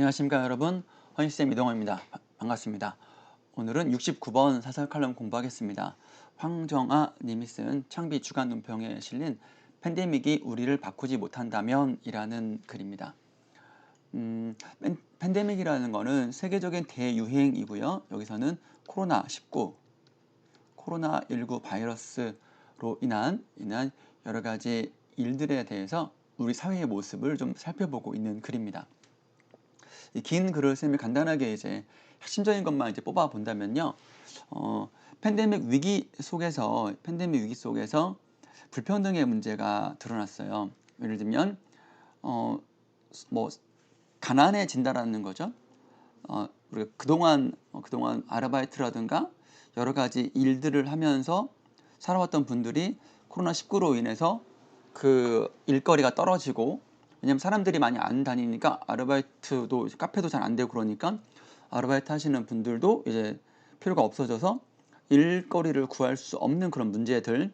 안녕하십니까 여러분. 허니쌤 이동호입니다. 바- 반갑습니다. 오늘은 69번 사설 칼럼 공부하겠습니다. 황정아 님이 쓴 창비 주간 논평에 실린 팬데믹이 우리를 바꾸지 못한다면 이라는 글입니다. 음, 팬- 팬데믹이라는 거는 세계적인 대유행이고요. 여기서는 코로나19 코로나19 바이러스로 인한 인한 여러 가지 일들에 대해서 우리 사회의 모습을 좀 살펴보고 있는 글입니다. 이긴 글을 쌤이 간단하게 이제 핵심적인 것만 이제 뽑아 본다면요. 어, 팬데믹 위기 속에서 팬데믹 위기 속에서 불평등의 문제가 드러났어요. 예를 들면 어, 뭐 가난해진다라는 거죠. 어, 우리가 그동안 어, 그동안 아르바이트라든가 여러 가지 일들을 하면서 살아왔던 분들이 코로나 19로 인해서 그 일거리가 떨어지고 왜냐면 사람들이 많이 안 다니니까 아르바이트도 카페도 잘 안 되고 그러니까 아르바이트 하시는 분들도 이제 필요가 없어져서 일거리를 구할 수 없는 그런 문제들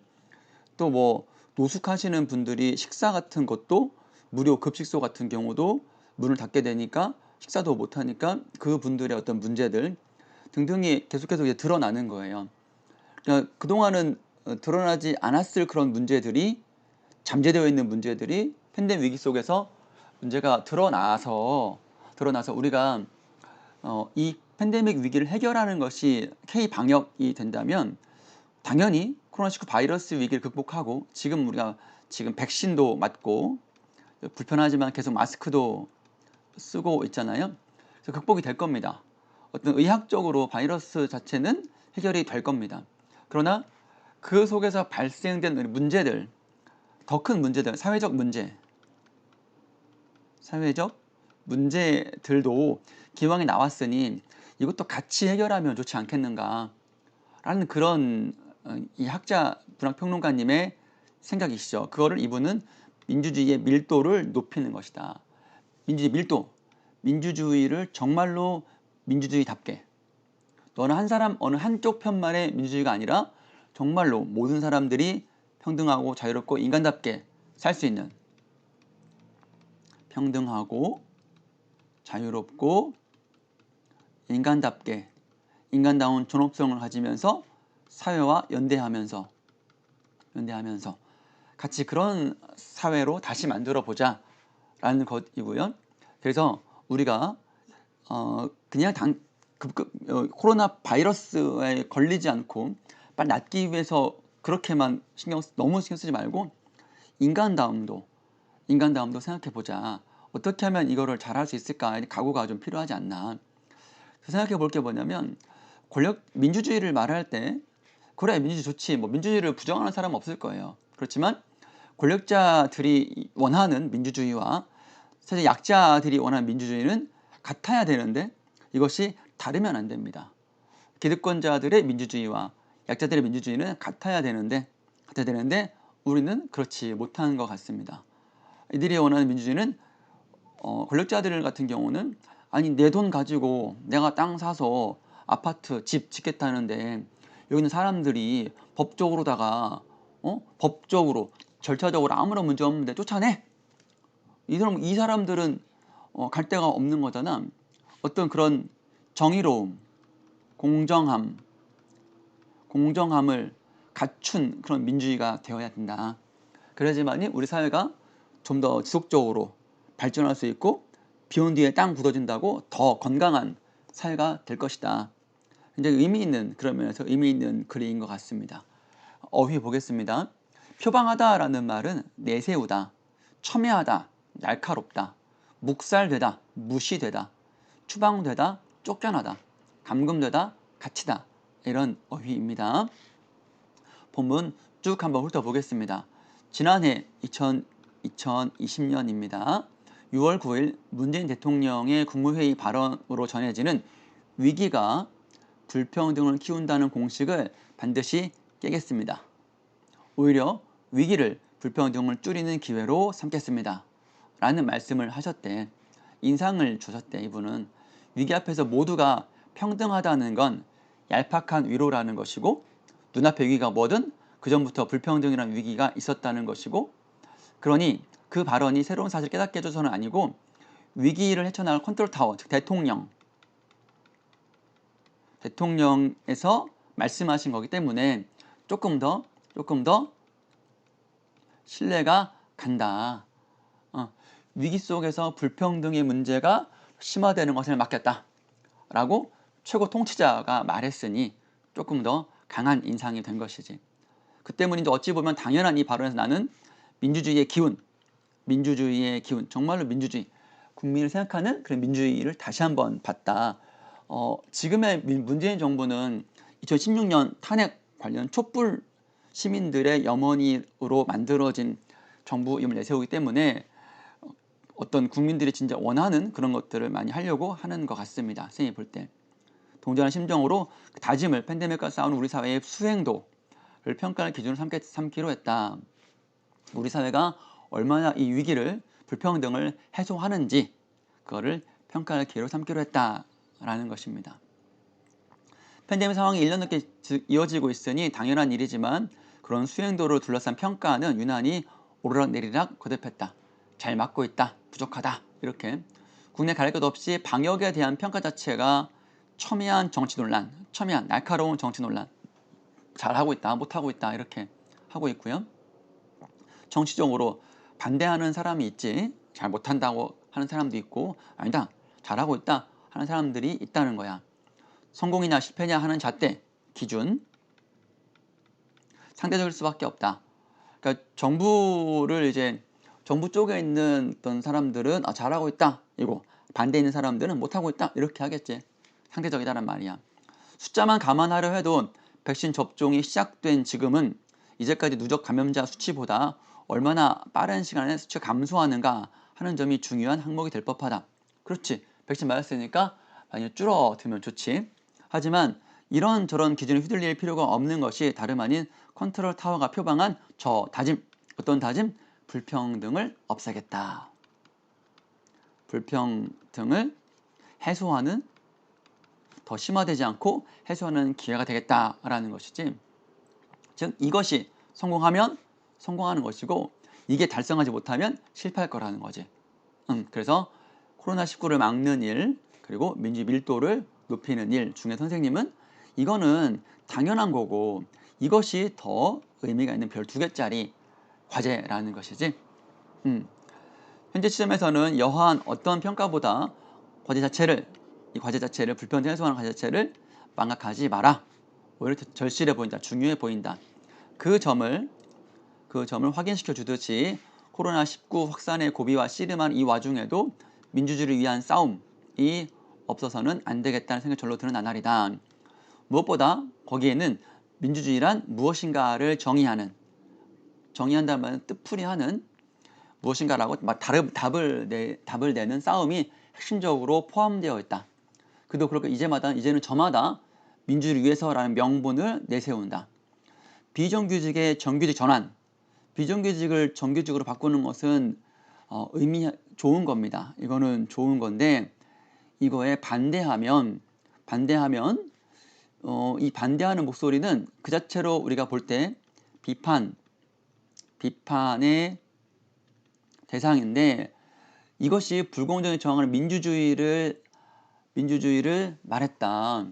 또 뭐 노숙하시는 분들이 식사 같은 것도 무료 급식소 같은 경우도 문을 닫게 되니까 식사도 못 하니까 그 분들의 어떤 문제들 등등이 계속해서 이제 드러나는 거예요. 그러니까 그동안은 어, 드러나지 않았을 그런 문제들이 잠재되어 있는 문제들이 팬데믹 위기 속에서 문제가 드러나서 드러나서 우리가 어, 이 팬데믹 위기를 해결하는 것이 K 방역이 된다면 당연히 코로나19 바이러스 위기를 극복하고 지금 우리가 지금 백신도 맞고 불편하지만 계속 마스크도 쓰고 있잖아요. 그래서 극복이 될 겁니다. 어떤 의학적으로 바이러스 자체는 해결이 될 겁니다. 그러나 그 속에서 발생된 문제들, 더 큰 문제들, 사회적 문제, 사회적 문제들도 기왕에 나왔으니 이것도 같이 해결하면 좋지 않겠는가 라는 그런 어, 이 학자 문학평론가님의 생각이시죠. 그거를 이분은 민주주의의 밀도를 높이는 것이다. 민주주의 밀도, 민주주의를 정말로 민주주의답게 너는 한 사람 어느 한쪽 편만의 민주주의가 아니라 정말로 모든 사람들이 평등하고 자유롭고 인간답게 살 수 있는 평등하고 자유롭고 인간답게 인간다운 존엄성을 가지면서 사회와 연대하면서 연대하면서 같이 그런 사회로 다시 만들어 보자 라는 것이고요. 그래서 우리가 어 그냥 당 급급 어, 코로나 바이러스에 걸리지 않고 빨리 낫기 위해서 그렇게만 신경 쓰- 너무 신경 쓰지 말고 인간다움도 인간다움도 생각해 보자. 어떻게 하면 이거를 잘할 수 있을까? 각오가 좀 필요하지 않나. 생각해 볼 게 뭐냐면 권력 민주주의를 말할 때 그래 민주주의 좋지 뭐 민주주의를 부정하는 사람은 없을 거예요. 그렇지만 권력자들이 원하는 민주주의와 사실 약자들이 원하는 민주주의는 같아야 되는데 이것이 다르면 안 됩니다. 기득권자들의 민주주의와 약자들의 민주주의는 같아야 되는데 같아야 되는데 우리는 그렇지 못하는 것 같습니다. 이들이 원하는 민주주의는 어, 권력자들 같은 경우는 아니 내 돈 가지고 내가 땅 사서 아파트 집 짓겠다는데 여기 있는 사람들이 법적으로다가 어? 법적으로 절차적으로 아무런 문제 없는데 쫓아내 이 사람 이 사람들은 어, 갈 데가 없는 거잖아 어떤 그런 정의로움 공정함 공정함을 갖춘 그런 민주주의가 되어야 된다 그래야지만이 우리 사회가 좀 더 지속적으로 발전할 수 있고 비온 뒤에 땅 굳어진다고 더 건강한 사회가 될 것이다. 굉장히 의미 있는 그런 면에서 의미 있는 글인 것 같습니다. 어휘 보겠습니다. 표방하다라는 말은 내세우다, 첨예하다, 날카롭다, 묵살되다, 무시되다, 추방되다, 쫓겨나다, 감금되다, 갇히다 이런 어휘입니다. 본문 쭉 한번 훑어보겠습니다. 지난해 2000, 2020년입니다. 6월 9일 문재인 대통령의 국무회의 발언으로 전해지는 위기가 불평등을 키운다는 공식을 반드시 깨겠습니다. 오히려 위기를 불평등을 줄이는 기회로 삼겠습니다. 라는 말씀을 하셨대. 인상을 주셨대, 이분은. 위기 앞에서 모두가 평등하다는 건 얄팍한 위로라는 것이고, 눈앞의 위기가 뭐든 그전부터 불평등이라는 위기가 있었다는 것이고, 그러니 그 발언이 새로운 사실을 깨닫게 해줘서는 아니고 위기를 헤쳐나갈 컨트롤 타워, 즉 대통령, 대통령에서 말씀하신 거기 때문에 조금 더 조금 더 신뢰가 간다. 어, 위기 속에서 불평등의 문제가 심화되는 것을 막겠다. 라고 최고 통치자가 말했으니 조금 더 강한 인상이 된 것이지. 그 때문인데 어찌 보면 당연한 이 발언에서 나는 민주주의의 기운, 민주주의의 기운, 정말로 민주주의, 국민을 생각하는 그런 민주주의를 다시 한번 봤다. 어, 지금의 문재인 정부는 2016년 탄핵 관련 촛불 시민들의 염원으로 만들어진 정부임을 내세우기 때문에 어떤 국민들이 진짜 원하는 그런 것들을 많이 하려고 하는 것 같습니다. 선생님이 볼 때. 동전한 심정으로 그 다짐을 팬데믹과 싸우는 우리 사회의 수행도를 평가할 기준으로 삼기, 삼기로 했다. 우리 사회가 얼마나 이 위기를 불평등을 해소하는지 그거를 평가할 기회로 삼기로 했다라는 것입니다. 팬데믹 상황이 1년 넘게 이어지고 있으니 당연한 일이지만 그런 수행도를 둘러싼 평가는 유난히 오르락내리락 거듭했다. 잘 맞고 있다. 부족하다. 이렇게 국내 가릴 것 없이 방역에 대한 평가 자체가 첨예한 정치 논란, 첨예한 날카로운 정치 논란. 잘하고 있다, 못하고 있다 이렇게 하고 있고요. 정치적으로 반대하는 사람이 있지 잘 못한다고 하는 사람도 있고 아니다 잘하고 있다 하는 사람들이 있다는 거야. 성공이냐 실패냐 하는 잣대 기준 상대적일 수밖에 없다. 그러니까 정부를 이제 정부 쪽에 있는 어떤 사람들은 아, 잘하고 있다 이거 반대 있는 사람들은 못하고 있다 이렇게 하겠지. 상대적이다란 말이야. 숫자만 감안하려 해도 백신 접종이 시작된 지금은 이제까지 누적 감염자 수치보다 얼마나 빠른 시간에 수치가 감소하는가 하는 점이 중요한 항목이 될 법하다. 그렇지. 백신 맞았으니까 많이 줄어들면 좋지. 하지만 이런 저런 기준에 휘둘릴 필요가 없는 것이 다름 아닌 컨트롤 타워가 표방한 저 다짐. 어떤 다짐? 불평등을 없애겠다. 불평등을 해소하는 더 심화되지 않고 해소하는 기회가 되겠다라는 것이지. 즉 이것이 성공하면 성공하는 것이고 이게 달성하지 못하면 실패할 거라는 거지. 음, 그래서 코로나19를 막는 일 그리고 민주 밀도를 높이는 일 중에 선생님은 이거는 당연한 거고 이것이 더 의미가 있는 별 두 개짜리 과제라는 것이지. 음. 현재 시점에서는 여하한 어떤 평가보다 과제 자체를 이 과제 자체를 불평등 해소하는 과제 자체를 망각하지 마라. 오히려 절실해 보인다. 중요해 보인다. 그 점을 그 점을 확인시켜 주듯이 코로나19 확산의 고비와 씨름한 이 와중에도 민주주의를 위한 싸움이 없어서는 안 되겠다는 생각이 절로 드는 나날이다. 무엇보다 거기에는 민주주의란 무엇인가를 정의하는 정의한다는 말은 뜻풀이하는 무엇인가라고 막 답을 내, 답을 내는 싸움이 핵심적으로 포함되어 있다. 그도 그렇게 이제마다 이제는 저마다 민주주의를 위해서라는 명분을 내세운다. 비정규직의 정규직 전환, 비정규직을 정규직으로 바꾸는 것은 어, 의미 좋은 겁니다. 이거는 좋은 건데 이거에 반대하면 반대하면 어, 이 반대하는 목소리는 그 자체로 우리가 볼 때 비판 비판의 대상인데 이것이 불공정의 저항을 민주주의를 민주주의를 말했다.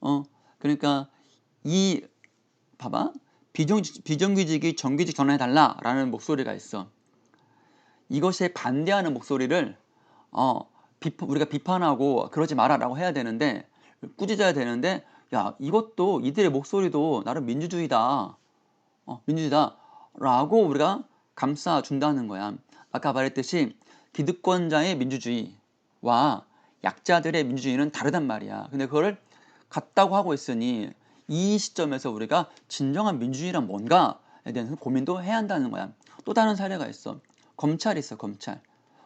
어 그러니까 이 봐봐 비정, 비정규직이 정규직 전환해달라라는 목소리가 있어. 이것에 반대하는 목소리를 어, 비판, 우리가 비판하고 그러지 마라라고 해야 되는데 꾸짖어야 되는데 야 이것도 이들의 목소리도 나름 민주주의다. 어, 민주주의다라고 우리가 감싸 준다는 거야. 아까 말했듯이 기득권자의 민주주의와 약자들의 민주주의는 다르단 말이야. 근데 그거를 같다고 하고 있으니 이 시점에서 우리가 진정한 민주주의란 뭔가에 대한 고민도 해야 한다는 거야. 또 다른 사례가 있어. 검찰이 있어, 검찰.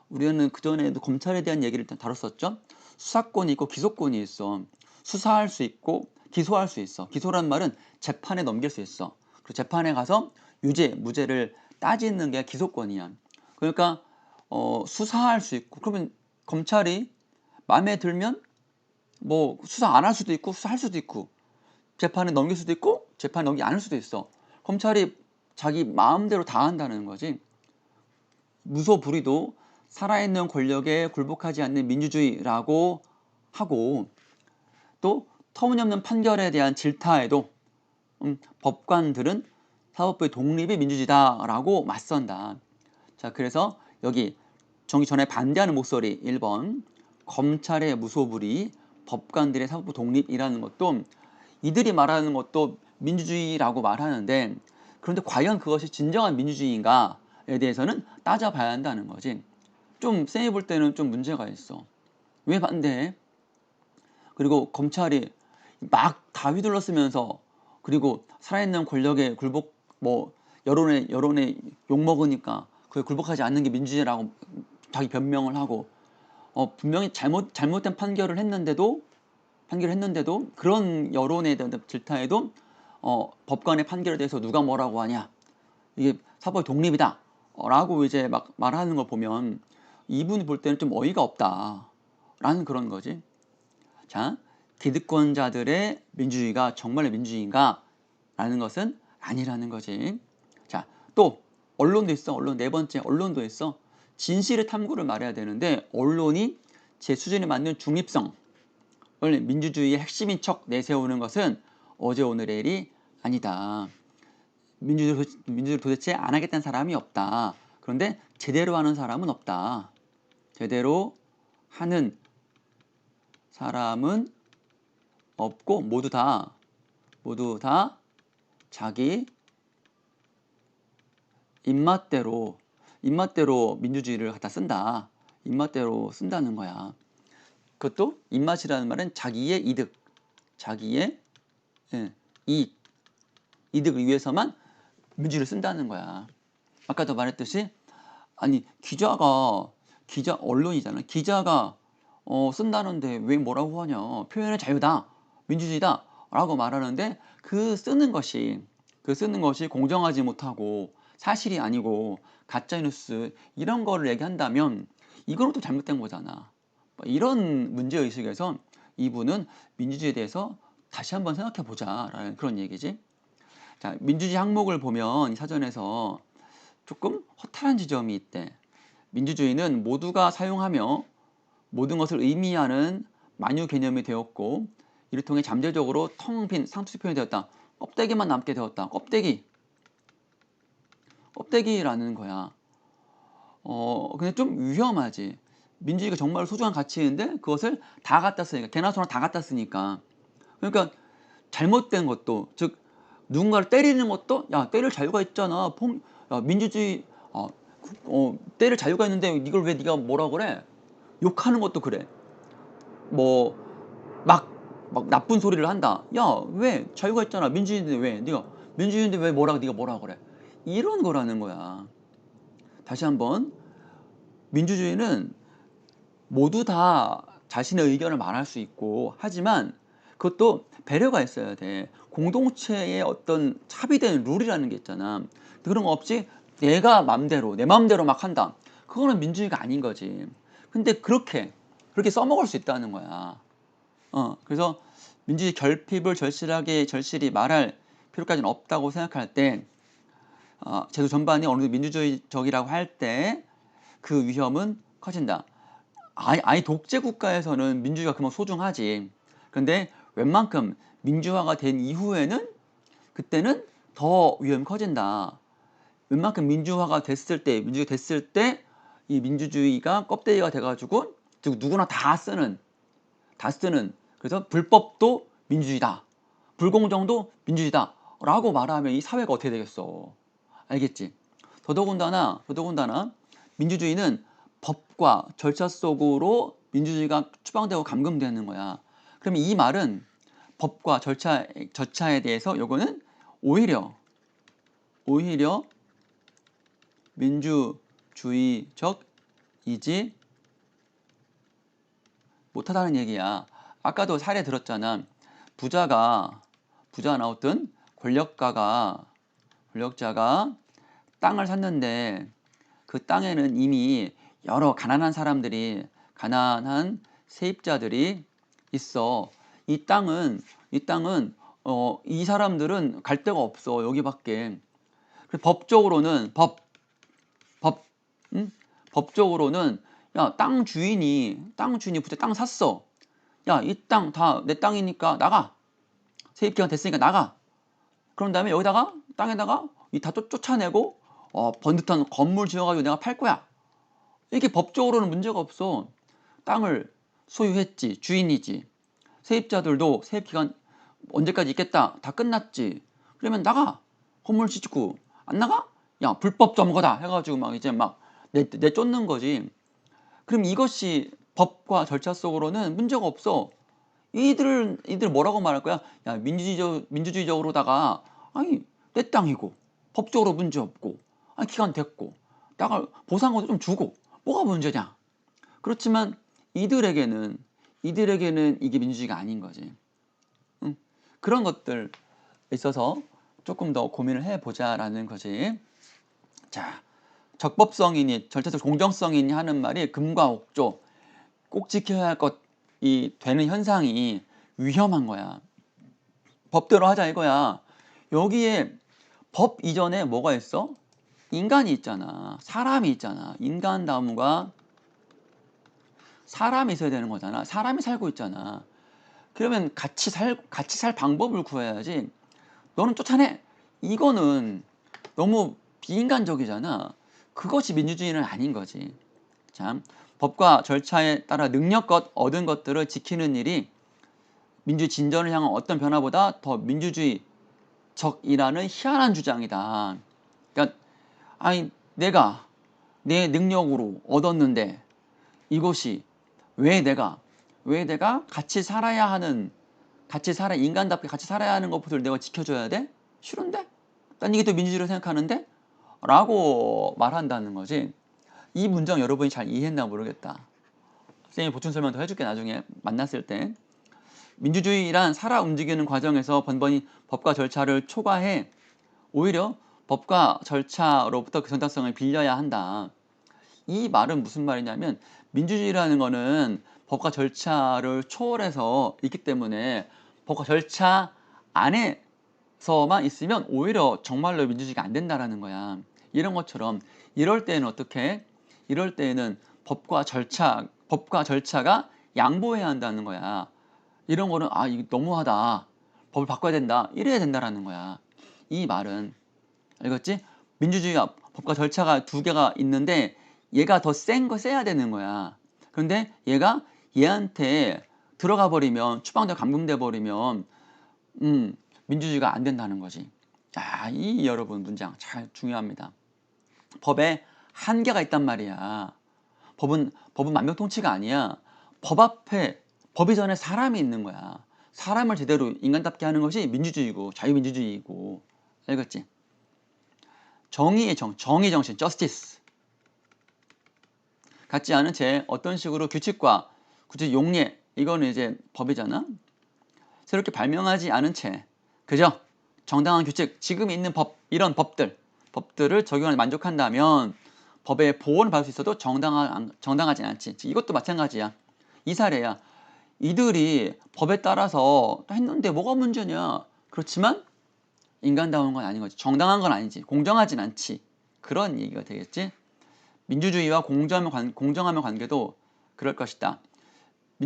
우리는 그전에도 검찰에 대한 얘기를 일단 다뤘었죠. 수사권이 있고 기소권이 있어. 수사할 수 있고 기소할 수 있어. 기소란 말은 재판에 넘길 수 있어. 그리고 재판에 가서 유죄, 무죄를 따지는 게 기소권이야. 그러니까 어, 수사할 수 있고 그러면 검찰이 마음에 들면 뭐 수사 안 할 수도 있고 수사할 수도 있고 재판에 넘길 수도 있고 재판에 넘기지 않을 수도 있어. 검찰이 자기 마음대로 다 한다는 거지. 무소 불위도 살아있는 권력에 굴복하지 않는 민주주의라고 하고 또 터무니없는 판결에 대한 질타에도 음, 법관들은 사법부의 독립이 민주주의다라고 맞선다. 자, 그래서 여기 정기 전에 반대하는 목소리 1번 검찰의 무소불위, 법관들의 사법부 독립이라는 것도 이들이 말하는 것도 민주주의라고 말하는데 그런데 과연 그것이 진정한 민주주의인가에 대해서는 따져봐야 한다는 거지. 좀 쌤이 볼 때는 좀 문제가 있어. 왜 반대해? 그리고 검찰이 막 다 휘둘렀으면서 그리고 살아있는 권력에 굴복 뭐 여론에 여론에 욕 먹으니까 그에 굴복하지 않는 게 민주주의라고 자기 변명을 하고 어 분명히 잘못 잘못된 판결을 했는데도 판결을 했는데도 그런 여론에 대한 질타에도 어 법관의 판결에 대해서 누가 뭐라고 하냐 이게 사법의 독립이다 라고 이제 막 말하는 걸 보면 이분이 볼 때는 좀 어이가 없다 라는 그런 거지. 자, 기득권자들의 민주주의가 정말 민주주의인가? 라는 것은 아니라는 거지. 자, 또 언론도 있어. 언론 네 번째 언론도 있어. 진실의 탐구를 말해야 되는데 언론이 제 수준에 맞는 중립성을 민주주의의 핵심인 척 내세우는 것은 어제 오늘의 일이 아니다. 민주주의, 민주주의 도대체 안 하겠다는 사람이 없다. 그런데 제대로 하는 사람은 없다. 제대로 하는 사람은 없고 모두 다 모두 다 자기 입맛대로 입맛대로 민주주의를 갖다 쓴다. 입맛대로 쓴다는 거야. 그것도 입맛이라는 말은 자기의 이득, 자기의 예, 이익, 이득을 위해서만 민주주의를 쓴다는 거야. 아까도 말했듯이 아니 기자가 기자 언론이잖아. 기자가 어, 쓴다는데 왜 뭐라고 하냐? 표현의 자유다, 민주주의다라고 말하는데 그 쓰는 것이 그 쓰는 것이 공정하지 못하고 사실이 아니고 가짜 뉴스 이런 거를 얘기한다면 이거는 또 잘못된 거잖아. 이런 문제 의식에서 이분은 민주주의에 대해서 다시 한번 생각해 보자라는 그런 얘기지. 자, 민주주의 항목을 보면 이 사전에서 조금 허탈한 지점이 있대. 민주주의는 모두가 사용하며 모든 것을 의미하는 만유 개념이 되었고 이를 통해 잠재적으로 텅 빈 상투 표현이 되었다. 껍데기만 남게 되었다. 껍데기. 껍데기라는 거야. 어, 근데 좀 위험하지. 민주주의가 정말 소중한 가치인데 그것을 다 갖다 쓰니까 개나 소나 다 갖다 쓰니까. 그러니까 잘못된 것도 즉 누군가를 때리는 것도 야 때릴 자유가 있잖아. 폼, 야, 민주주의 어, 어, 때릴 자유가 있는데 이걸 왜 네가 뭐라 그래? 욕하는 것도 그래. 뭐막막 나쁜 소리를 한다. 야 왜? 자유가 있잖아. 민주주의인데 왜? 네가 민주주의인데 왜 뭐라 네가 뭐라 그래? 이런 거라는 거야. 다시 한번 민주주의는 모두 다 자신의 의견을 말할 수 있고 하지만 그것도 배려가 있어야 돼. 공동체의 어떤 합의된 룰이라는 게 있잖아. 그런 거 없이 내가 맘대로 내 맘대로 막 한다. 그거는 민주주의가 아닌 거지. 근데 그렇게 그렇게 써먹을 수 있다는 거야. 어 그래서 민주주의 결핍을 절실하게 절실히 말할 필요까지는 없다고 생각할 때 어, 제도 전반이 어느 정도 민주주의적이라고 할 때 그 위험은 커진다. 아예, 아예 독재 국가에서는 민주주의가 그만 소중하지. 그런데 웬만큼 민주화가 된 이후에는 그때는 더 위험이 커진다. 웬만큼 민주화가 됐을 때, 민주주의가 됐을 때 이 민주주의가 껍데기가 돼가지고 즉 누구나 다 쓰는, 다 쓰는 그래서 불법도 민주주의다, 불공정도 민주주의다 라고 말하면 이 사회가 어떻게 되겠어? 알겠지? 더더군다나, 더더군다나 민주주의는 법과 절차 속으로 민주주의가 추방되고 감금되는 거야. 그러면 이 말은 법과 절차 절차에 대해서 요거는 오히려 오히려 민주주의적이지 못하다는 얘기야. 아까도 사례 들었잖아. 부자가 부자 나왔던 권력가가 권력자가 땅을 샀는데 그 땅에는 이미 여러 가난한 사람들이 가난한 세입자들이 있어. 이 땅은 이 땅은 어, 이 사람들은 갈 데가 없어 여기밖에. 법적으로는 법, 법, 응? 법적으로는 야 땅 주인이 땅 주인이 부터 땅 샀어. 야 이 땅 다 내 땅이니까 나가. 세입 기간 됐으니까 나가. 그런 다음에 여기다가 땅에다가 이 다 쫓아내고 어, 번듯한 건물 지어가지고 내가 팔 거야. 이게 법적으로는 문제가 없어. 땅을 소유했지 주인이지. 세입자들도 세입 기간 언제까지 있겠다 다 끝났지. 그러면 나가 건물 짓고 안 나가? 야 불법 점거다 해가지고 막 이제 막 내, 내 쫓는 거지. 그럼 이것이 법과 절차 속으로는 문제가 없어. 이들 이들 뭐라고 말할 거야? 야 민주주의적 민주주의적으로다가 아니 내 땅이고 법적으로 문제 없고 아니 기간 됐고 나가 보상도 좀 주고 뭐가 문제냐? 그렇지만 이들에게는 이들에게는 이게 민주주의가 아닌 거지. 응? 그런 것들 있어서 조금 더 고민을 해보자라는 거지. 자, 적법성이니 절차적 공정성이니 하는 말이 금과 옥조 꼭 지켜야 할 것이 되는 현상이 위험한 거야. 법대로 하자 이거야. 여기에 법 이전에 뭐가 있어? 인간이 있잖아. 사람이 있잖아. 인간 다음과 사람이 있어야 되는 거잖아. 사람이 살고 있잖아. 그러면 같이 살 같이 살 방법을 구해야지. 너는 쫓아내. 이거는 너무 비인간적이잖아. 그것이 민주주의는 아닌 거지. 참 법과 절차에 따라 능력껏 얻은 것들을 지키는 일이 민주 진전을 향한 어떤 변화보다 더 민주주의적이라는 희한한 주장이다. 아니 내가 내 능력으로 얻었는데 이것이 왜 내가 왜 내가 같이 살아야 하는 같이 살아 인간답게 같이 살아야 하는 것부터 내가 지켜줘야 돼? 싫은데? 난 이게 또 민주주의로 생각하는데? 라고 말한다는 거지. 이 문장 여러분이 잘 이해했나 모르겠다. 선생님이 보충 설명 더 해줄게 나중에 만났을 때. 민주주의란 살아 움직이는 과정에서 번번이 법과 절차를 초과해 오히려 법과 절차로부터 그 정당성을 빌려야 한다. 이 말은 무슨 말이냐면 민주주의라는 거는 법과 절차를 초월해서 있기 때문에 법과 절차 안에서만 있으면 오히려 정말로 민주주의가 안 된다라는 거야. 이런 것처럼 이럴 때는 어떻게? 이럴 때는 법과 절차, 법과 절차가 양보해야 한다는 거야. 이런 거는 아 이거 너무하다. 법을 바꿔야 된다. 이래야 된다라는 거야. 이 말은 알겠지? 민주주의와 법과 절차가 두 개가 있는데 얘가 더 센거 세야 되는 거야. 그런데 얘가 얘한테 들어가 버리면 추방돼 감금돼 버리면 음 민주주의가 안 된다는 거지. 아, 이 여러분 문장 잘 중요합니다. 법에 한계가 있단 말이야. 법은 법은 만병통치가 아니야. 법 앞에 법 이 전에 사람이 있는 거야. 사람을 제대로 인간답게 하는 것이 민주주의고 자유민주주의이고 알겠지? 정의의 정, 정의 정신, justice. 같지 않은 채 어떤 식으로 규칙과 굳이 용례 이거는 이제 법이잖아. 새롭게 발명하지 않은 채 그죠? 정당한 규칙, 지금 있는 법 이런 법들 법들을 적용하는 만족한다면 법의 보호를 받을 수 있어도 정당하, 정당하지 않지. 이것도 마찬가지야. 이 사례야. 이들이 법에 따라서 했는데 뭐가 문제냐? 그렇지만 인간다운 건 아닌 거지. 정당한 건 아니지. 공정하진 않지. 그런 얘기가 되겠지. 민주주의와 공정하면, 관, 공정하면 관계도 그럴 것이다.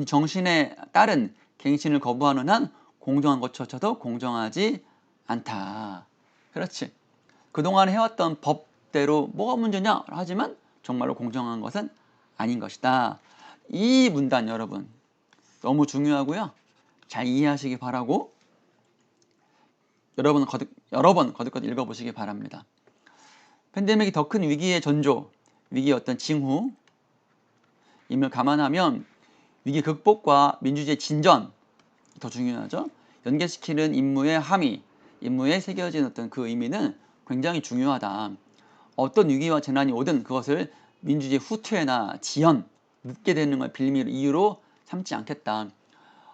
정신에 따른 갱신을 거부하는 한 공정한 것조차도 공정하지 않다. 그렇지. 그동안 해왔던 법대로 뭐가 문제냐? 하지만 정말로 공정한 것은 아닌 것이다. 이 문단 여러분 너무 중요하고요. 잘 이해하시기 바라고 여러 번 거듭 여러 번 거듭거듭 읽어보시기 바랍니다. 팬데믹이 더 큰 위기의 전조, 위기의 어떤 징후 임을 감안하면 위기 극복과 민주주의 진전 더 중요하죠. 연계시키는 임무의 함의, 임무에 새겨진 어떤 그 의미는 굉장히 중요하다. 어떤 위기와 재난이 오든 그것을 민주주의 후퇴나 지연, 늦게 되는 걸 빌미로 이유로 삼지 않겠다.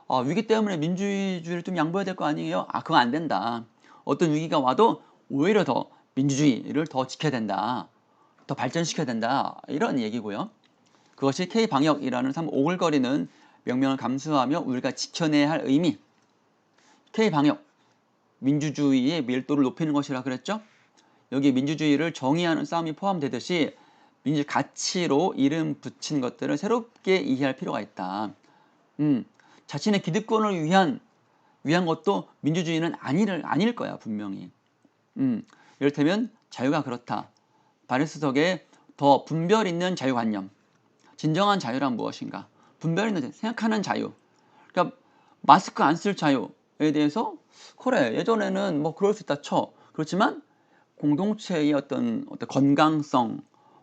어, 위기 때문에 민주주의를 좀 양보해야 될 거 아니에요? 아, 그거 안 된다. 어떤 위기가 와도 오히려 더 민주주의를 더 지켜야 된다. 더 발전시켜야 된다. 이런 얘기고요. 그것이 K방역이라는 참 오글거리는 명명을 감수하며 우리가 지켜내야 할 의미. K방역, 민주주의의 밀도를 높이는 것이라 그랬죠? 여기 민주주의를 정의하는 싸움이 포함되듯이 민주주의 가치로 이름 붙인 것들을 새롭게 이해할 필요가 있다. 음, 자신의 기득권을 위한 위한 것도 민주주의는 아닐 아닐 거야 분명히. 음, 이를테면 자유가 그렇다. 바리스석의 더 분별 있는 자유관념. 진정한 자유란 무엇인가? 분별 있는 생각하는 자유. 그러니까 마스크 안 쓸 자유에 대해서 그래 예전에는 뭐 그럴 수 있다 쳐. 그렇지만 공동체의 어떤 어떤 건강성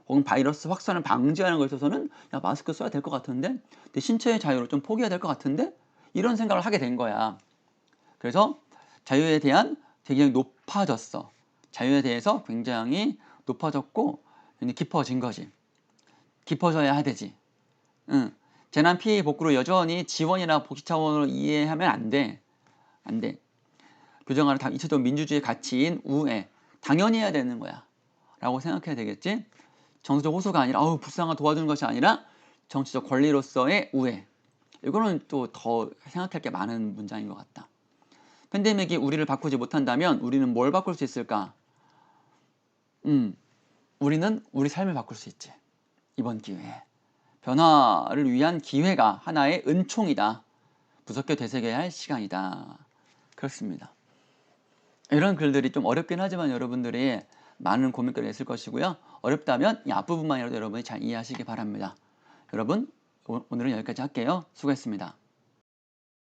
혹은 바이러스 확산을 방지하는 것에 있어서는 야 마스크 써야 될 것 같은데 내 신체의 자유를 좀 포기해야 될 것 같은데 이런 생각을 하게 된 거야. 그래서 자유에 대한 되게 높아졌어. 자유에 대해서 굉장히 높아졌고 깊어진 거지. 깊어져야 되지. 응. 재난 피해 복구를 여전히 지원이나 복지 차원으로 이해하면 안 돼. 안 돼. 교정하는 다 이체적 민주주의 가치인 우애 당연히 해야 되는 거야. 라고 생각해야 되겠지. 정치적 호소가 아니라 어우 불쌍한 도와주는 것이 아니라 정치적 권리로서의 우애. 이거는 또 더 생각할 게 많은 문장인 것 같다. 팬데믹이 우리를 바꾸지 못한다면 우리는 뭘 바꿀 수 있을까? 음, 우리는 우리 삶을 바꿀 수 있지. 이번 기회에. 변화를 위한 기회가 하나의 은총이다. 무섭게 되새겨야 할 시간이다. 그렇습니다. 이런 글들이 좀 어렵긴 하지만 여러분들이 많은 고민거리가 있을 것이고요. 어렵다면 이 앞부분만이라도 여러분이 잘 이해하시기 바랍니다. 여러분, 오- 오늘은 여기까지 할게요. 수고했습니다.